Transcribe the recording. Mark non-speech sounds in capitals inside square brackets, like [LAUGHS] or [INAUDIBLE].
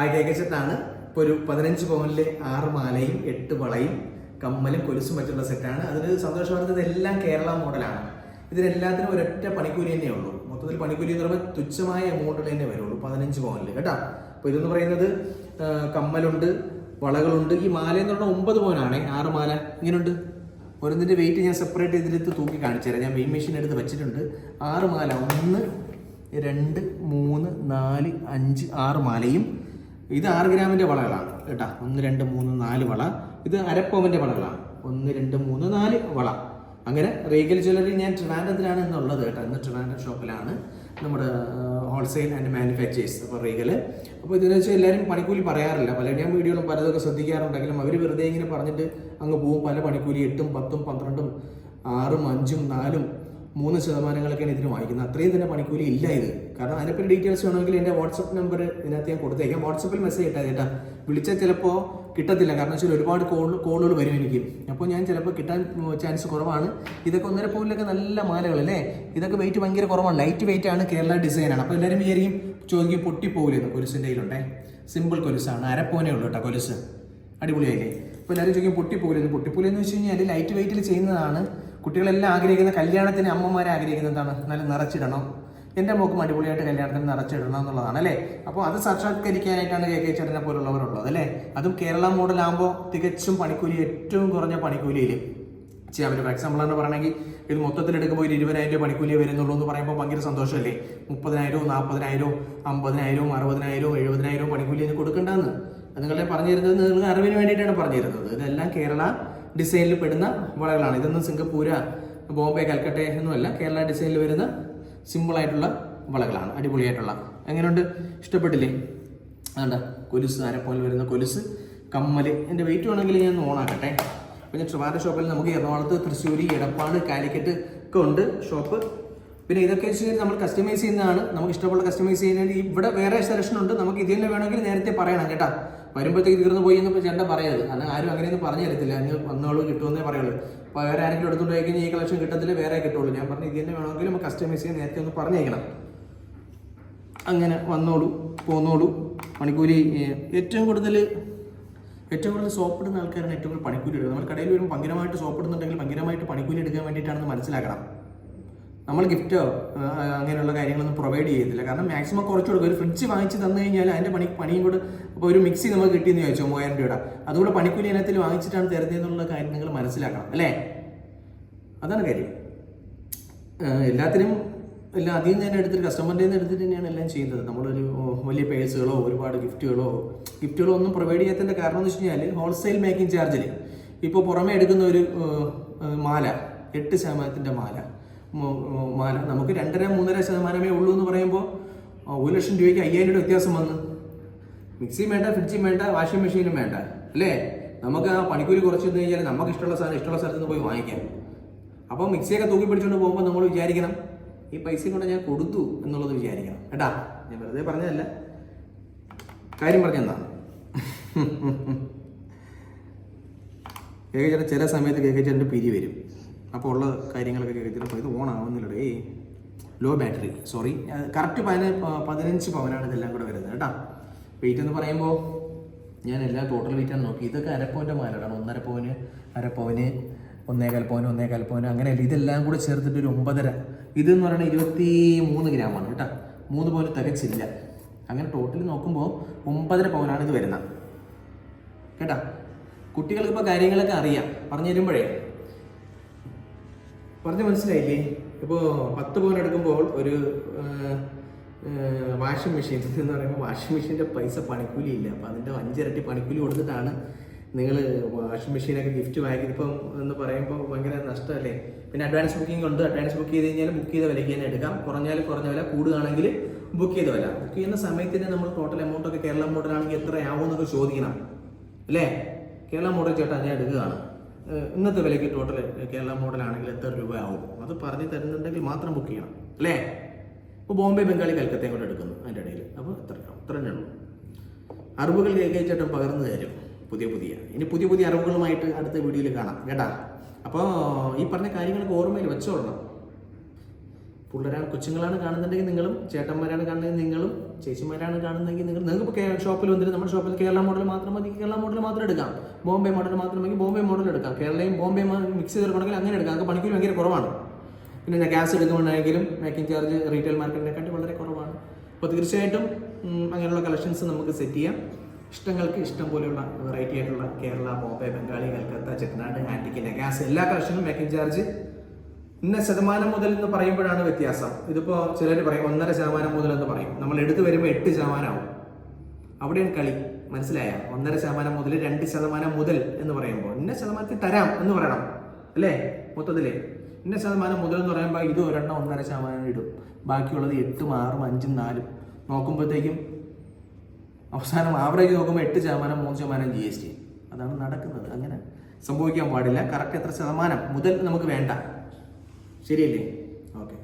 Hi കേക്കച്ചെട്ടാണ് ഇപ്പോൾ ഒരു പതിനഞ്ച് പവനിലെ ആറ് മാലയും എട്ട് വളയും കമ്മലും കൊലുസും മറ്റുള്ള സെറ്റാണ് അതിന് സന്തോഷം പറയുന്നത് എല്ലാം കേരള മോഡലാണ് ഇതിനെല്ലാത്തിനും ഒരൊറ്റ പണിക്കൂലി തന്നെ ഉള്ളൂ. മൊത്തത്തിൽ പണിക്കൂലി എന്ന് പറയുമ്പോൾ തുച്ഛമായ എമൗണ്ടിൽ തന്നെ വരുള്ളൂ പതിനഞ്ച് പവനിൽ കേട്ടോ? അപ്പോൾ ഇതെന്ന് പറയുന്നത് കമ്മലുണ്ട് വളകളുണ്ട്. ഈ മാല എന്ന് പറഞ്ഞാൽ ഒമ്പത് പവനാണ് ആറ് മാല. ഇങ്ങനെയുണ്ട് ഓരോന്നിന്റെ വെയിറ്റ് ഞാൻ സെപ്പറേറ്റ് ഇതിലെടുത്ത് തൂക്കി കാണിച്ചു തരാം. ഞാൻ വെയിൻ മെഷീൻ എടുത്ത് വെച്ചിട്ടുണ്ട്. ആറ് മാല. ഒന്ന് രണ്ട് മൂന്ന് നാല് അഞ്ച് ആറ് മാലയും ഇത് ആറ് ഗ്രാമിന്റെ വളകളാണ് കേട്ടാ. ഒന്ന് രണ്ട് മൂന്ന് നാല് വള. ഇത് അരപ്പോമിന്റെ വളകളാണ്. ഒന്ന് രണ്ട് മൂന്ന് നാല് വള. അങ്ങനെ റീഗൽ ജ്വല്ലറി ഞാൻ ട്രിവാൻഡ്രത്തിലാണ് എന്നുള്ളത് കേട്ടോ. ഇന്ന് ട്രിവാൻഡ്രം ഷോപ്പിലാണ് നമ്മുടെ ഹോൾസെയിൽ ആൻഡ് മാനുഫാക്ചേഴ്സ് അപ്പോൾ റീഗൽ അപ്പോൾ ഇതിനെ വെച്ചാൽ എല്ലാവരും പണിക്കൂലി പറയാറില്ല. പല ഞാൻ വീഡിയോകളും പലതൊക്കെ ശ്രദ്ധിക്കാറുണ്ടെങ്കിലും അവർ വെറുതെ ഇങ്ങനെ പറഞ്ഞിട്ട് അങ്ങ് പോകും. പല പണിക്കൂലി എട്ടും പത്തും പന്ത്രണ്ടും ആറും അഞ്ചും നാലും മൂന്ന് ശതമാനങ്ങളൊക്കെയാണ് ഇതിന് വാങ്ങിക്കുന്നത്. അത്രയും തന്നെ പണിക്കൂലി ഇല്ല ഇത്. കാരണം അതിനെപ്പറ്റി ഡീറ്റെയിൽസ് വേണമെങ്കിൽ എന്റെ വാട്സപ്പ് നമ്പർ ഇതിനകത്ത് ഞാൻ കൊടുത്തേക്കാം. വാട്സപ്പിൽ മെസ്സേജ് ഇട്ടാൽ ചേട്ടാ. വിളിച്ചാൽ ചിലപ്പോൾ കിട്ടത്തില്ല. കാരണം വെച്ചാൽ ഒരുപാട് കോൾ കോളുകൾ വരും എനിക്ക്. അപ്പോൾ ഞാൻ ചിലപ്പോൾ കിട്ടാൻ ചാൻസ് കുറവാണ്. ഇതൊക്കെ ഒന്നര പൗണ്ടിലൊക്കെ നല്ല മാലകൾ അല്ലേ? ഇതൊക്കെ വെയിറ്റ് ഭയങ്കര കുറവാണ്. ലൈറ്റ് വെയിറ്റ് ആണ് കേരള ഡിസൈനാണ് അപ്പോൾ എല്ലാവരും വിചാരിക്കും ചോദിക്കും പൊട്ടിപ്പോകില്ലെന്ന് കൊലുസിന്റെ കയ്യിലുണ്ടേ? സിമ്പിൾ കൊലുസാണ്. അരപ്പോനേ ഉള്ളൂ കേട്ടോ കൊലുസ്. അടിപൊളിയായില്ലേ? അപ്പോൾ എല്ലാവരും ചോദിക്കും പൊട്ടിപ്പോകില്ലെന്ന് പൊട്ടിപ്പോലെന്ന് വെച്ച് കഴിഞ്ഞാൽ ലൈറ്റ് വെയിറ്റിൽ ചെയ്യുന്നതാണ് കുട്ടികളെല്ലാം ആഗ്രഹിക്കുന്ന കല്യാണത്തിന് അമ്മമാരെ ആഗ്രഹിക്കുന്നത് എന്താണ്? നല്ല നിറച്ചിടണം. എന്റെ മോക്കും അടിപൊളിയായിട്ട് കല്യാണത്തിന് നിറച്ചിടണം എന്നുള്ളതാണ് അല്ലേ? അപ്പോൾ അത് സാക്ഷാത്കരിക്കാനായിട്ടാണ് കെ. കെ. ചേട്ടനെ പോലുള്ളവരുള്ളത് അല്ലേ? അതും കേരള മോഡലാകുമ്പോൾ തികച്ചും പണിക്കൂലി ഏറ്റവും കുറഞ്ഞ പണിക്കൂലിയിൽ. ചെയ്യാൻ പറ്റും എക്സാമ്പിൾ എന്ന് പറയണമെങ്കിൽ ഇത് മൊത്തത്തിൽ എടുക്കുമ്പോൾ ഒരു ഇരുപതിനായിരം രൂപ പണിക്കൂലി വരുന്നുള്ളൂ എന്ന് പറയുമ്പോൾ ഭയങ്കര സന്തോഷമല്ലേ? മുപ്പതിനായിരവും നാൽപ്പതിനായിരവും അമ്പതിനായിരവും അറുപതിനായിരവും എഴുപതിനായിരവും പണിക്കൂലി അതിന് കൊടുക്കേണ്ടതെന്ന് നിങ്ങളെ പറഞ്ഞു തരുന്നത് നിങ്ങൾക്ക് അറിവിന് വേണ്ടിയിട്ടാണ് പറഞ്ഞിരുന്നത്. ഇതെല്ലാം കേരള ഡിസൈനിൽ പെടുന്ന വളകളാണ്. ഇതൊന്നും സിംഗപ്പൂര ബോംബെ കൽക്കട്ട ഒന്നുമല്ല. കേരള ഡിസൈനിൽ വരുന്ന സിമ്പിളായിട്ടുള്ള വളകളാണ്. അടിപൊളിയായിട്ടുള്ള. എങ്ങനെയുണ്ട്? ഇഷ്ടപ്പെട്ടില്ലേ? അതുകൊണ്ട് കൊലുസ് അരപ്പോലെ വരുന്ന കൊലുസ് കമ്മൽ. എന്റെ വെയിറ്റ് വേണമെങ്കിൽ ഞാൻ ഓണാക്കട്ടെ പിന്നെ ട്രിവാൻഡ് ഷോപ്പിൽ നമുക്ക് എറണാകുളത്ത് തൃശ്ശൂർ എടപ്പാട് കാലിക്കറ്റ് ഒക്കെ ഉണ്ട് ഷോപ്പ്. പിന്നെ ഇതൊക്കെ വെച്ച് കഴിഞ്ഞാൽ നമ്മൾ കസ്റ്റമൈസ് ചെയ്യുന്നതാണ്. നമുക്ക് ഇഷ്ടമുള്ള കസ്റ്റമൈസ് ചെയ്യുന്നതിന് ഇവിടെ വേറെ സെലക്ഷൻ ഉണ്ട്. നമുക്ക് ഇത് തന്നെ വേണമെങ്കിൽ നേരത്തെ പറയണം കേട്ടാ. വരുമ്പോഴത്തേക്ക് തീർന്നു പോയി എന്ന് ചേട്ടൻ പറയരുത്. കാരണം ആരും അങ്ങനെയൊന്നും പറഞ്ഞു തരത്തില്ല. അങ്ങ് വന്നോളൂ കിട്ടുമെന്നേ പറയുള്ളൂ. അപ്പോൾ വേറെ ആരെങ്കിലും എടുത്തുകൊണ്ട് പോയി കഴിഞ്ഞാൽ ഈ കളക്ഷൻ കിട്ടത്തില്ല? വേറെ കിട്ടുള്ളൂ. ഞാൻ പറഞ്ഞു ഇത് തന്നെ വേണമെങ്കിൽ നമുക്ക് കസ്റ്റമൈസ് ചെയ്യാൻ നേരത്തെ ഒന്ന് പറഞ്ഞേക്കണം. അങ്ങനെ വന്നോളൂ പോന്നോളൂ. പണിക്കൂലി ഏറ്റവും കൂടുതൽ ഏറ്റവും കൂടുതൽ സോപ്പ് ഇടുന്ന ആൾക്കാരാണ് ഏറ്റവും കൂടുതൽ പണിക്കൂലി എടുക്കുന്നത്. നമ്മൾ കടയിൽ വരുമ്പോൾ ഭയങ്കരമായിട്ട് സോപ്പ് ഇടുന്നുണ്ടെങ്കിൽ ഭയങ്കരമായിട്ട് പണിക്കൂലി എടുക്കാൻ വേണ്ടിയിട്ടാണെന്ന് മനസ്സിലാക്കണം. നമ്മൾ ഗിഫ്റ്റോ അങ്ങനെയുള്ള കാര്യങ്ങളൊന്നും പ്രൊവൈഡ് ചെയ്യത്തില്ല. കാരണം മാക്സിമം കുറച്ച് കൊടുക്കും. ഒരു ഫ്രിഡ്ജ് വാങ്ങിച്ച് തന്നു കഴിഞ്ഞാൽ അതിന്റെ പണി പണിയും കൂടെ ഇപ്പോൾ ഒരു മിക്സി നമുക്ക് കിട്ടിയെന്ന് ചോദിച്ചോ മൂവായിരം രൂപയുടെ. അതുകൂടെ പണിക്കൂലി ഇനത്തിൽ വാങ്ങിച്ചിട്ടാണ് തരുന്നതെന്നുള്ള കാര്യം നിങ്ങൾ മനസ്സിലാക്കണം അല്ലേ? അതാണ് കാര്യം. എല്ലാത്തിനും എല്ലാം അധികം തന്നെ എടുത്തിട്ട് കസ്റ്റമറിന്റെ നിന്ന് എടുത്തിട്ട് തന്നെയാണ് എല്ലാം ചെയ്യുന്നത്. നമ്മളൊരു വലിയ പേഴ്സുകളോ ഒരുപാട് ഗിഫ്റ്റുകളോ ഗിഫ്റ്റുകളോ ഒന്നും പ്രൊവൈഡ് ചെയ്യാത്തതിന്റെ കാരണം എന്ന് വെച്ച് കഴിഞ്ഞാൽ ഹോൾസെയിൽ മേക്കിംഗ് ചാർജിൽ ഇപ്പോൾ പുറമേ എടുക്കുന്ന ഒരു മാല എട്ട് ശതമാനത്തിന്റെ മാല. നമുക്ക് രണ്ടര മൂന്നര ശതമാനമേ ഉള്ളൂ എന്ന് പറയുമ്പോൾ ഒരു ലക്ഷം രൂപയ്ക്ക് അയ്യായിരം രൂപ വ്യത്യാസം വന്ന്. മിക്സിയും വേണ്ട ഫ്രിഡ്ജും വേണ്ട വാഷിംഗ് മെഷീനും വേണ്ട. അല്ലേ? നമുക്ക് ആ പണിക്കൂലി കുറച്ച് തന്നു കഴിഞ്ഞാൽ നമുക്ക് ഇഷ്ടമുള്ള സാധനം ഇഷ്ടമുള്ള സ്ഥലത്ത് നിന്ന് പോയി വാങ്ങിക്കാം. അപ്പോൾ മിക്സിയൊക്കെ തൂക്കി പിടിച്ചുകൊണ്ട് പോകുമ്പോൾ നമ്മൾ വിചാരിക്കണം ഈ പൈസ കൊണ്ട് ഞാൻ കൊടുത്തു എന്നുള്ളത് വിചാരിക്കണം. കേട്ടാ? ഞാൻ വെറുതെ പറഞ്ഞതല്ല. കാര്യം പറഞ്ഞെന്താണ് [LAUGHS] കേൾക്കാൻ ചില സമയത്ത് കേൾക്കാൻ പിരി വരും. അപ്പോൾ ഉള്ള കാര്യങ്ങളൊക്കെ കേൾക്കാൻ ഇത് ഓൺ ആവുന്നില്ലടേ ലോ ബാറ്ററി സോറി കറക്റ്റ് പതിന പതിനഞ്ച് പവനാണ് ഇതെല്ലാം കൂടെ വരുന്നത് കേട്ടോ. വെയിറ്റ് എന്ന് പറയുമ്പോൾ ഞാൻ എല്ലാ ടോട്ടൽ വെയിറ്റാണ് നോക്കി. ഇതൊക്കെ അരപ്പവന്റെ മാലാണ് ഒന്നര പവന് അരപ്പവന് ഒന്നേകാൽ പവന് ഒന്നേകാൽ പവന് അങ്ങനെയല്ല. ഇതെല്ലാം കൂടെ ചേർത്തിട്ട് ഒരു ഒമ്പതര. ഇതെന്ന് പറയുന്നത് ഇരുപത്തി മൂന്ന് ഗ്രാമാണ് കേട്ടോ. മൂന്ന് പവന് തികച്ചില്ല. അങ്ങനെ ടോട്ടലി നോക്കുമ്പോൾ ഒമ്പതര പവനാണ് ഇത് വരുന്നത്. കേട്ടാ? കുട്ടികൾക്ക് ഇപ്പോൾ കാര്യങ്ങളൊക്കെ അറിയാം. പറഞ്ഞു തരുമ്പോഴേ പറഞ്ഞ് മനസ്സിലായില്ലേ? ഇപ്പോൾ പത്ത് പവൻ എടുക്കുമ്പോൾ ഒരു വാഷിംഗ് മെഷീൻ എന്ന് പറയുമ്പോൾ വാഷിംഗ് മെഷീന്റെ പൈസ പണിക്കൂലി ഇല്ല. അപ്പോൾ അതിന്റെ അഞ്ചിരട്ടി പണിക്കൂലി കൊടുത്തിട്ടാണ് നിങ്ങൾ വാഷിംഗ് മെഷീനൊക്കെ ഗിഫ്റ്റ് വാങ്ങിയത് ഇപ്പം എന്ന് പറയുമ്പോൾ ഭയങ്കര നഷ്ടമല്ലേ? പിന്നെ അഡ്വാൻസ് ബുക്കിംഗ് ഉണ്ട്. അഡ്വാൻസ് ബുക്ക് ചെയ്ത് കഴിഞ്ഞാൽ ബുക്ക് ചെയ്ത വിലയ്ക്ക് തന്നെ എടുക്കാം. കുറഞ്ഞാൽ കുറഞ്ഞ വില കൂടുകയാണെങ്കിൽ ബുക്ക് ചെയ്ത വില. ബുക്ക് ചെയ്യുന്ന സമയത്ത് തന്നെ നമ്മൾ ടോട്ടൽ എമൗണ്ട് ഒക്കെ കേരള മോഡലാണെങ്കിൽ എത്രയാവും എന്നൊക്കെ ചോദിക്കണം. അല്ലേ? കേരള മോഡൽ ചേട്ടാ ഞാൻ എടുക്കുകയാണ്. ഇന്നത്തെ വിലയ്ക്ക് ടോട്ടൽ കേരള മോഡൽ ആണെങ്കിൽ എത്ര രൂപയാവും? അത് പറഞ്ഞു തരുന്നുണ്ടെങ്കിൽ മാത്രം ബുക്ക് ചെയ്യണം അല്ലേ? ഇപ്പോൾ ബോംബെ ബംഗാളി കൽക്കത്തയും കൂടെ എടുക്കുന്നു അതിന്റെ ഇടയിൽ. അപ്പോൾ എത്ര അത്ര തന്നെ ഉള്ളൂ. അറിവുകൾ കേൾക്കേച്ചേട്ടൻ പകർന്നു തരും പുതിയ പുതിയ. ഇനി പുതിയ പുതിയ അറിവുകളുമായിട്ട് അടുത്ത വീഡിയോയിൽ കാണാം കേട്ടാ? അപ്പോൾ ഈ പറഞ്ഞ കാര്യങ്ങളൊക്കെ ഓർമ്മയിൽ വെച്ചോളണം. പിള്ളേരാണ് കൊച്ചുങ്ങളാണ് കാണുന്നുണ്ടെങ്കിൽ നിങ്ങളും ചേട്ടന്മാരാണ് കാണുന്നതെങ്കിൽ നിങ്ങളും ചേച്ചിമാരാണ് കാണുന്നതെങ്കിൽ നിങ്ങൾ നിങ്ങൾക്ക് ഇപ്പോൾ ഷോപ്പിൽ വന്നിട്ട് നമ്മുടെ ഷോപ്പിൽ കേരള മോഡൽ മാത്രം മതി. കേരള മോഡൽ മാത്രം എടുക്കാം. ബോംബെ മോഡൽ മാത്രമെങ്കിൽ ബോംബെ മോഡൽ എടുക്കാം. കേരളയും ബോംബെ മിക്സ് ചെയ്തെടുക്കണമെങ്കിൽ അങ്ങനെ എടുക്കാം. അത് പണിക്കൂലി ഭയങ്കര കുറവാണ്. പിന്നെ ഗ്യാസ് എടുക്കുകയാണെങ്കിലും മേക്കിംഗ് ചാർജ് റീറ്റെയിൽ മാർക്കറ്റിനെക്കാട്ടി വളരെ കുറവാണ്. അപ്പോൾ തീർച്ചയായിട്ടും അങ്ങനെയുള്ള കളക്ഷൻസ് നമുക്ക് സെറ്റ് ചെയ്യാം. ഇഷ്ടങ്ങൾക്ക് ഇഷ്ടം പോലെയുള്ള വെറൈറ്റി ആയിട്ടുള്ള കേരള ബോംബെ ബംഗാളി കൽക്കത്ത ചെട്ടനാട് ആന്റിക്കിന്റെ ഗ്യാസ് എല്ലാ കളക്ഷനും മേക്കിംഗ് ചാർജ് ഇന്ന ശതമാനം മുതൽ എന്ന് പറയുമ്പോഴാണ് വ്യത്യാസം. ഇതിപ്പോ ചിലർ പറയും ഒന്നര ശതമാനം മുതൽ എന്ന് പറയും. നമ്മൾ എടുത്തു വരുമ്പോൾ എട്ട് ശതമാനമാവും അവിടെയാണ് കളി. മനസ്സിലായ? ഒന്നര ശതമാനം മുതൽ രണ്ട് ശതമാനം മുതൽ എന്ന് പറയുമ്പോൾ ഇന്ന ശതമാനത്തിൽ തരാം എന്ന് പറയണം. അല്ലേ? മൊത്തത്തിൽ. ഇന്ന ശതമാനം മുതൽ എന്ന് പറയുമ്പോൾ ഇത് ഒരെണ്ണം ഒന്നര ശതമാനം ഇടും. ബാക്കിയുള്ളത് എട്ടും ആറും അഞ്ചും നാലും. നോക്കുമ്പോഴത്തേക്കും അവസാനം ആവറേജ് നോക്കുമ്പോൾ എട്ട് ശതമാനം മൂന്ന് ശതമാനം ജി എസ് ടി അതാണ് നടക്കുന്നത്. അങ്ങനെ സംഭവിക്കാൻ പാടില്ല. കറക്റ്റ് എത്ര ശതമാനം മുതൽ നമുക്ക് വേണ്ട. ശരിയല്ലേ? ഓക്കെ.